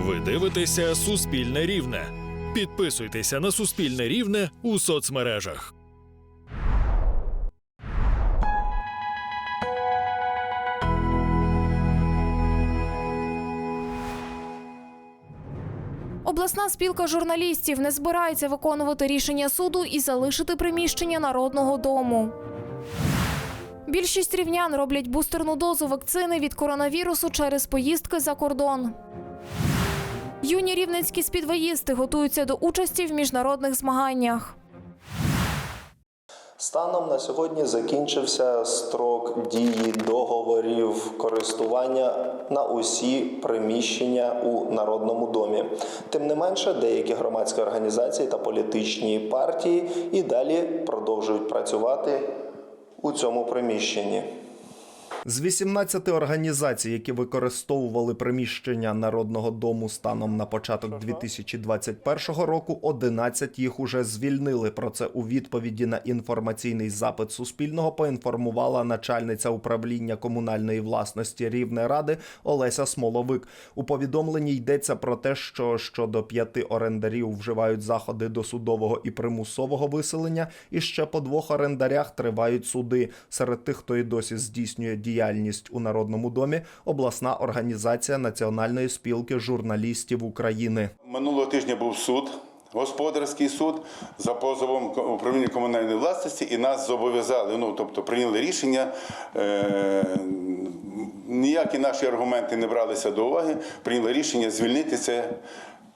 Ви дивитеся Суспільне Рівне. Підписуйтеся на Суспільне Рівне у соцмережах. Обласна спілка журналістів не збирається виконувати рішення суду і залишити приміщення народного дому. Більшість рівнян роблять бустерну дозу вакцини від коронавірусу через поїздки за кордон. Юні рівненські спідвоїсти готуються до участі в міжнародних змаганнях. Станом на сьогодні закінчився строк дії договорів користування на усі приміщення у Народному домі. Тим не менше, деякі громадські організації та політичні партії і далі продовжують працювати у цьому приміщенні. З 18 організацій, які використовували приміщення Народного дому станом на початок 2021 року, 11 їх уже звільнили. Про це у відповіді на інформаційний запит Суспільного поінформувала начальниця управління комунальної власності Рівне Ради Олеся Смоловик. У повідомленні йдеться про те, що щодо п'яти орендарів вживають заходи досудового і примусового виселення, і ще по двох орендарях тривають суди. Серед тих, хто і досі здійснює діяльність у Народному домі, обласна організація Національної спілки журналістів України. Минулого тижня був суд, господарський суд за позовом управління комунальної власності, і нас зобов'язали. Ну тобто прийняли рішення. Е- ніякі наші аргументи не бралися до уваги. Прийняли рішення звільнити це.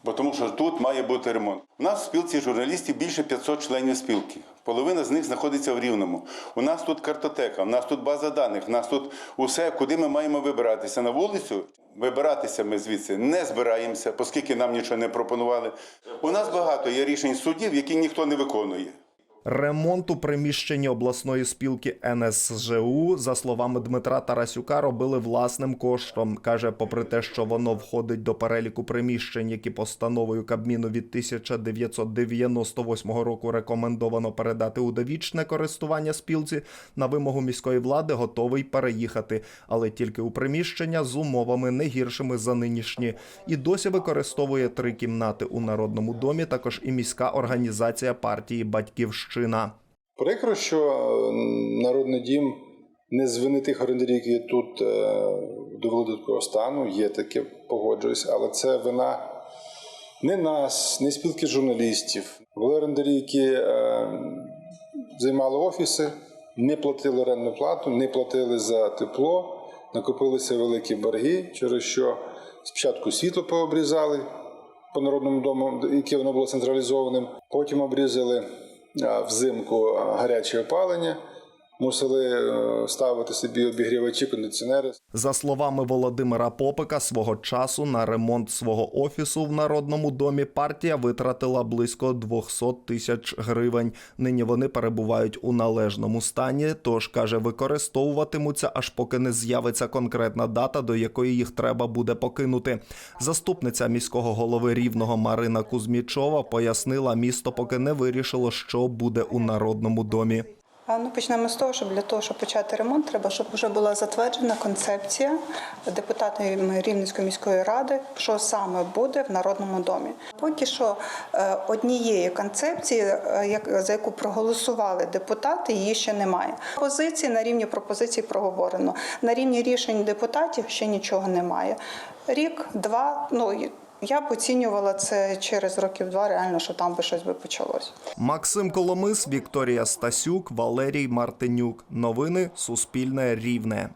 Бо тому що тут має бути ремонт. У нас в спілці журналістів більше 500 членів спілки. Половина з них знаходиться в Рівному. У нас тут картотека, у нас тут база даних, у нас тут усе, куди ми маємо вибиратися на вулицю. Вибиратися ми звідси не збираємося, оскільки нам нічого не пропонували. У нас багато є рішень судів, які ніхто не виконує. Ремонт у приміщенні обласної спілки НСЖУ, за словами Дмитра Тарасюка, робили власним коштом. Каже, попри те, що воно входить до переліку приміщень, які постановою Кабміну від 1998 року рекомендовано передати у довічне користування спілці, на вимогу міської влади готовий переїхати, але тільки у приміщення з умовами не гіршими за нинішні. І досі використовує три кімнати у народному домі. Також і міська організація партії Батьківщина. Прикро, що е, народний дім не з вини тих орендарів, які тут е, до такого стану. Є таке, погоджуюсь, але це вина не нас, не спілки журналістів. Були орендарі, які е, займали офіси, не платили орендну плату, не платили за тепло, накопилися великі борги, через що спочатку світло пообрізали по народному дому, яке воно було централізованим. Потім обрізали взимку гаряче опалення, мусили е, ставити собі обігрівачі, кондиціонери. За словами Володимира Попика, свого часу на ремонт свого офісу в народному домі партія витратила близько 200 тисяч гривень. Нині вони перебувають у належному стані. Тож каже, використовуватимуться аж поки не з'явиться конкретна дата, до якої їх треба буде покинути. Заступниця міського голови рівного Марина Кузьмічова пояснила, місто поки не вирішило, що буде у народному домі. Ну, почнемо з того, що для того, щоб почати ремонт, треба, щоб вже була затверджена концепція депутатами Рівненської міської ради, що саме буде в народному домі. Поки що е, однієї концепції, е, як- за яку проголосували депутати, її ще немає. Позиції на рівні пропозицій проговорено. На рівні рішень депутатів ще нічого немає. Рік, два, ну я б оцінювала це через років два, реально, що там би щось би почалось. Максим Коломис, Вікторія Стасюк, Валерій Мартинюк. Новини Суспільне Рівне.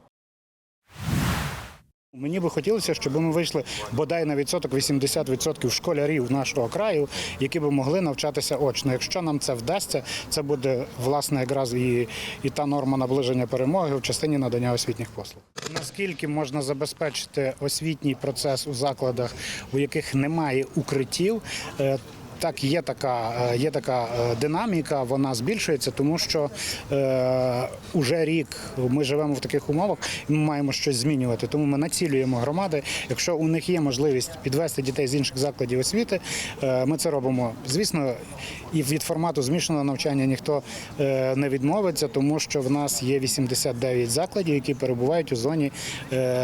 Мені би хотілося, щоб ми вийшли бодай на відсоток 80% школярів нашого краю, які би могли навчатися очно. Якщо нам це вдасться, це буде власне якраз і, і та норма наближення перемоги в частині надання освітніх послуг. Наскільки можна забезпечити освітній процес у закладах, у яких немає укриттів? Е, Так, є така, е, є така е, динаміка, вона збільшується, тому що е, уже рік ми живемо в таких умовах, і ми маємо щось змінювати. Тому ми націлюємо громади. Якщо у них є можливість підвести дітей з інших закладів освіти, е, ми це робимо. Звісно, і від формату змішаного навчання ніхто е, не відмовиться, тому що в нас є 89 закладів, які перебувають у зоні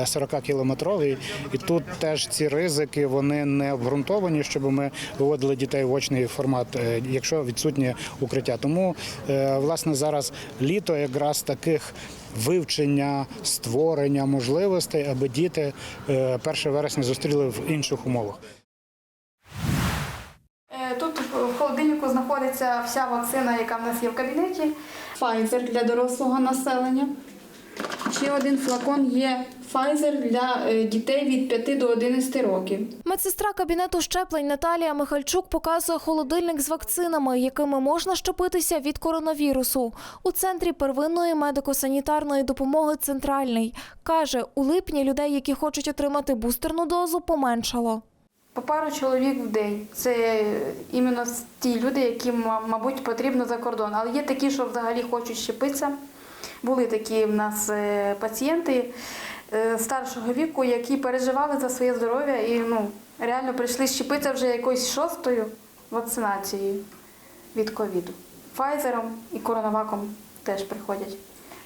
40 кілометровій. І тут теж ці ризики вони не обґрунтовані, щоб ми виводили дітей в очний формат, е, якщо відсутнє укриття. Тому е, власне зараз літо якраз таких. Вивчення, створення можливостей, аби діти е, 1 вересня зустріли в інших умовах. Е, Тут в холодильнику знаходиться вся вакцина, яка в нас є в кабінеті. Pfizer для дорослого населення. Ще один флакон є Pfizer для е, дітей від 5 до 11 років. Медсестра кабінету щеплень Наталія Михальчук показує холодильник з вакцинами, якими можна щепитися від коронавірусу. У центрі первинної медико-санітарної допомоги центральний каже, у липні людей, які хочуть отримати бустерну дозу, поменшало. По пару чоловік в день. Це іменно ті люди, яким, ма- мабуть, потрібно за кордон. Але є такі, що взагалі хочуть щепитися. Були такі в нас е, пацієнти е, старшого віку, які переживали за своє здоров'я і ну, реально прийшли щепитися вже якоюсь шостою вакцинацією від ковіду. Файзером і коронаваком теж приходять,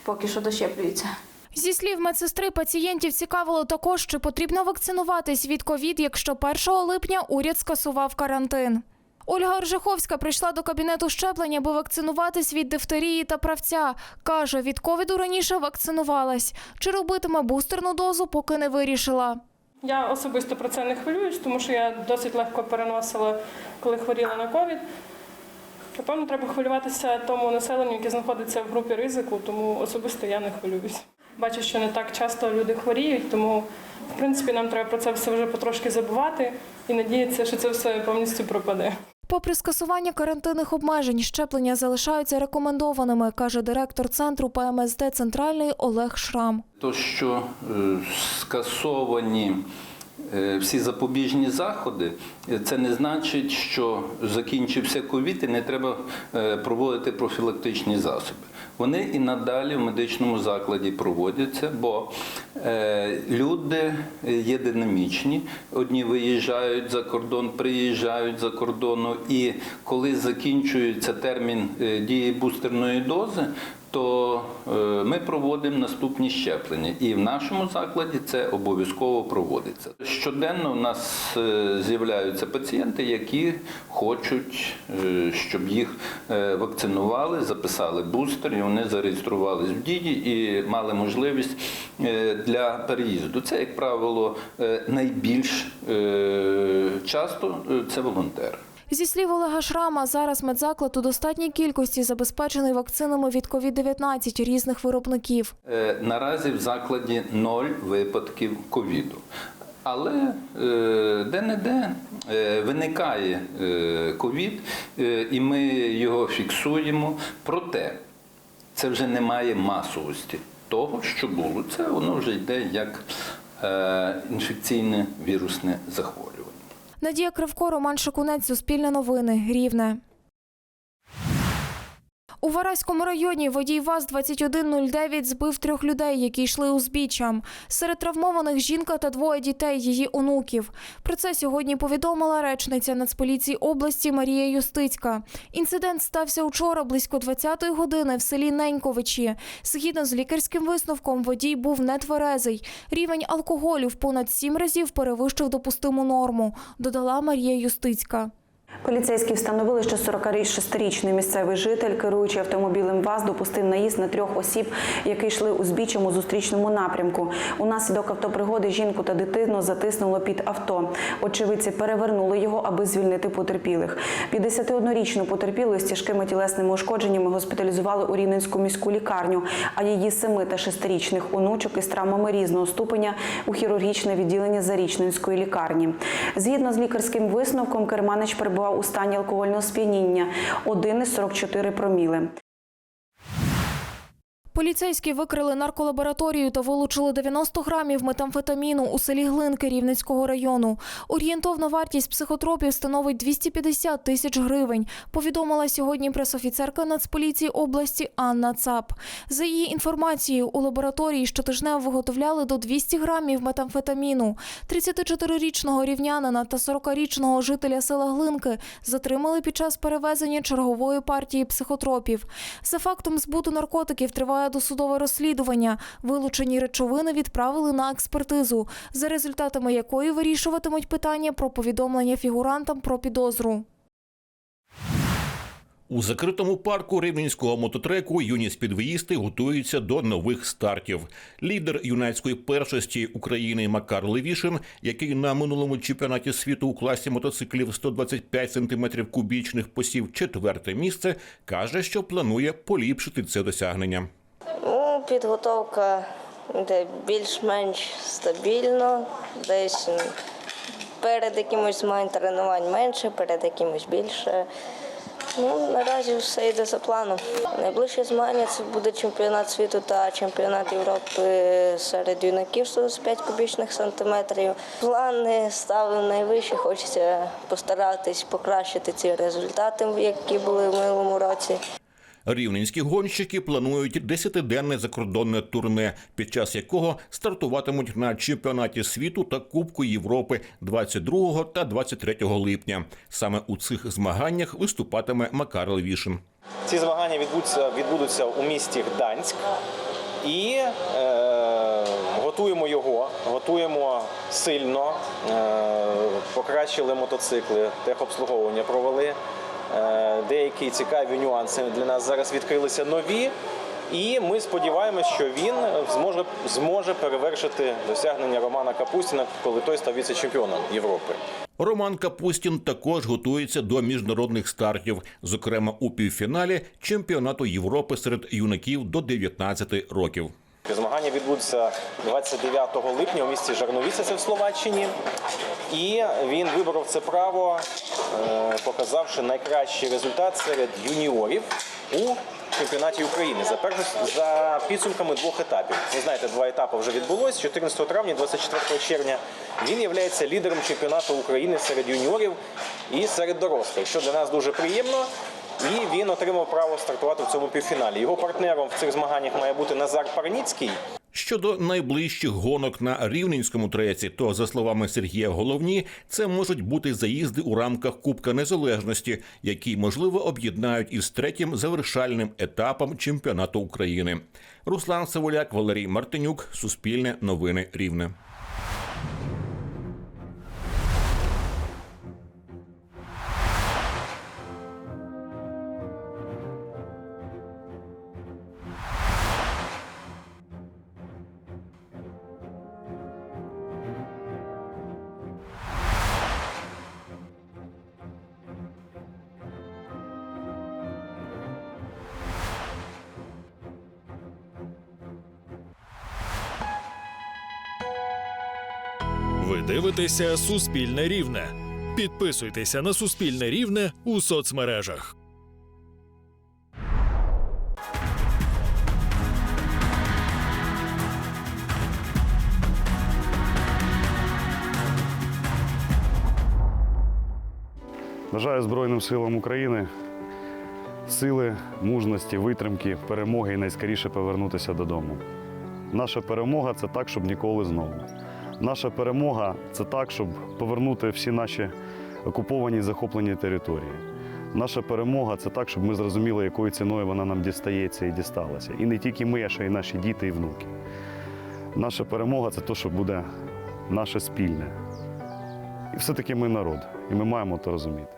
поки що дощеплюються. Зі слів медсестри, пацієнтів цікавило також, чи потрібно вакцинуватись від ковід, якщо 1 липня уряд скасував карантин. Ольга Оржиховська прийшла до кабінету щеплення, аби вакцинуватись від дифтерії та правця. Каже, від ковіду раніше вакцинувалась. Чи робитиме бустерну дозу, поки не вирішила. Я особисто про це не хвилююсь, тому що я досить легко переносила, коли хворіла на ковід. Напевно, треба хвилюватися тому населенню, яке знаходиться в групі ризику, тому особисто я не хвилююсь. Бачу, що не так часто люди хворіють, тому в принципі нам треба про це все вже потрошки забувати і надіятися, що це все повністю пропаде. Попри скасування карантинних обмежень, щеплення залишаються рекомендованими, каже директор центру ПМСД Центральний Олег Шрам. То, що е, скасовані е, всі запобіжні заходи, е, це не значить, що закінчився ковід і не треба проводити профілактичні засоби. Вони і надалі в медичному закладі проводяться, бо е, люди є динамічні. Одні виїжджають за кордон, приїжджають за кордону, і коли закінчується термін е, дії бустерної дози, то е, ми проводимо наступні щеплення. І в нашому закладі це обов'язково проводиться. Щоденно у нас е, з'являються пацієнти, які хочуть, е, щоб їх вакцинували, записали бустер, і вони зареєструвались в дії і мали можливість для переїзду. Це, як правило, найбільш часто це волонтери. Зі слів Олега Шрама, зараз медзаклад у достатній кількості забезпечений вакцинами від COVID-19 різних виробників. Е, Наразі в закладі ноль випадків ковіду. Але е, де-не-де е, виникає ковід, і ми його фіксуємо. Проте це вже не має масовості того, що було. Це воно вже йде як інфекційне вірусне захворювання. Надія Кривко, Роман Шикунець, Суспільне новини, Рівне. У Вараському районі водій ВАЗ-2109 збив трьох людей, які йшли узбіччям. Серед травмованих жінка та двоє дітей її онуків. Про це сьогодні повідомила речниця Нацполіції області Марія Юстицька. Інцидент стався учора близько 20-ї години в селі Неньковичі. Згідно з лікарським висновком, водій був нетверезий. Рівень алкоголю в понад сім разів перевищив допустиму норму, додала Марія Юстицька. Поліцейські встановили, що 46-річний місцевий житель, керуючи автомобілем ВАЗ, допустив наїзд на трьох осіб, які йшли у зустрічному напрямку. Унаслідок автопригоди жінку та дитину затиснуло під авто. Очевидці перевернули його, аби звільнити потерпілих. 51-річну потерпілу з тяжкими тілесними ушкодженнями госпіталізували у Рівненську міську лікарню, а її 7 та 6-річних онучок із травмами різного ступеня у хірургічне відділення Зарічненської лікарні. Згідно з лікарським висновком, керманич перебував у стані алкогольного сп'яніння 1,44 проміли. Поліцейські викрили нарколабораторію та вилучили 90 грамів метамфетаміну у селі Глинки Рівненського району. Орієнтовна вартість психотропів становить 250 тисяч гривень, повідомила сьогодні пресофіцерка Нацполіції області Анна Цап. За її інформацією, у лабораторії щотижнево виготовляли до 200 грамів метамфетаміну. 34-річного рівнянина та 40-річного жителя села Глинки затримали під час перевезення чергової партії психотропів. За фактом збуту наркотиків триває досудове розслідування. Вилучені речовини відправили на експертизу, за результатами якої вирішуватимуть питання про повідомлення фігурантам про підозру. У закритому парку рівненського мототреку юні спідвеїсти готуються до нових стартів. Лідер юнацької першості України Макар Левішин, який на минулому чемпіонаті світу у класі мотоциклів 125 см кубічних посів четверте місце, каже, що планує поліпшити це досягнення. Підготовка йде більш-менш стабільно, десь перед якимось змагань тренувань менше, перед якимось більше. Ну, наразі все йде за планом. Найближче змагання це буде чемпіонат світу та чемпіонат Європи серед юнаків 125 кубічних сантиметрів. Плани ставив найвищі, хочеться постаратись покращити ці результати, які були в минулому році. Рівненські гонщики планують десятиденне закордонне турне, під час якого стартуватимуть на чемпіонаті світу та Кубку Європи 22 та 23 липня. Саме у цих змаганнях виступатиме Макар Левішин. Ці змагання відбудуться, відбудуться у місті Гданськ і е, готуємо його, готуємо сильно, е, покращили мотоцикли, техобслуговування провели. Е, деякі цікаві нюанси для нас зараз відкрилися нові. І ми сподіваємося, що він зможе, зможе перевершити досягнення Романа Капустіна, коли той став віце-чемпіоном Європи. Роман Капустін також готується до міжнародних стартів, зокрема у півфіналі чемпіонату Європи серед юнаків до 19 років. Змагання відбудуться 29 липня у місті Жарновіце, це в Словаччині. І він виборов це право, е, показавши найкращий результат серед юніорів у чемпіонаті України за перш- за підсумками двох етапів. Ви знаєте, два етапи вже відбулось 14 травня, 24 червня. Він є лідером чемпіонату України серед юніорів і серед дорослих, що для нас дуже приємно. І він отримав право стартувати в цьому півфіналі. Його партнером в цих змаганнях має бути Назар Парніцький. Щодо найближчих гонок на рівненському треці, то за словами Сергія Головні, це можуть бути заїзди у рамках Кубка Незалежності, які можливо об'єднають із третім завершальним етапом чемпіонату України. Руслан Савуляк, Валерій Мартинюк, Суспільне новини Рівне. Дивитеся Суспільне Рівне. Підписуйтеся на Суспільне Рівне у соцмережах. Бажаю Збройним силам України сили, мужності, витримки, перемоги і найскоріше повернутися додому. Наша перемога це так, щоб ніколи знову. Наша перемога це так, щоб повернути всі наші окуповані і захоплені території. Наша перемога це так, щоб ми зрозуміли, якою ціною вона нам дістається і дісталася. І не тільки ми, а ще й наші діти і внуки. Наша перемога це те, що буде наше спільне. І все-таки ми народ, і ми маємо це розуміти.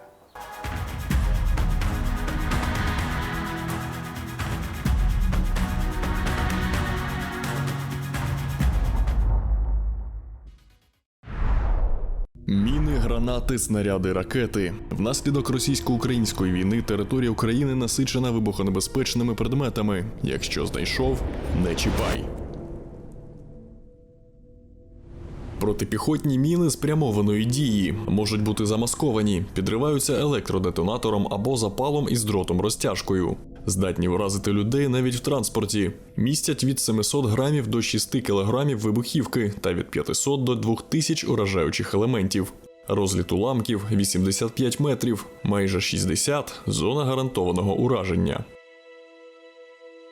Гранати, снаряди, ракети. Внаслідок російсько-української війни територія України насичена вибухонебезпечними предметами. Якщо знайшов, не чіпай. Протипіхотні міни спрямованої дії можуть бути замасковані, підриваються електродетонатором або запалом із дротом розтяжкою. здатні вразити людей навіть в транспорті, містять від 700 грамів до 6 кілограмів вибухівки та від 500 до 2000 уражаючих елементів. Розліт уламків 85 метрів, майже 60 – зона гарантованого ураження.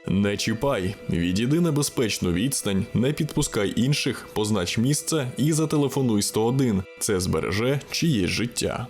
Не чіпай, відійди на безпечну відстань, не підпускай інших, познач місце і зателефонуй 101. Це збереже чиєсь життя.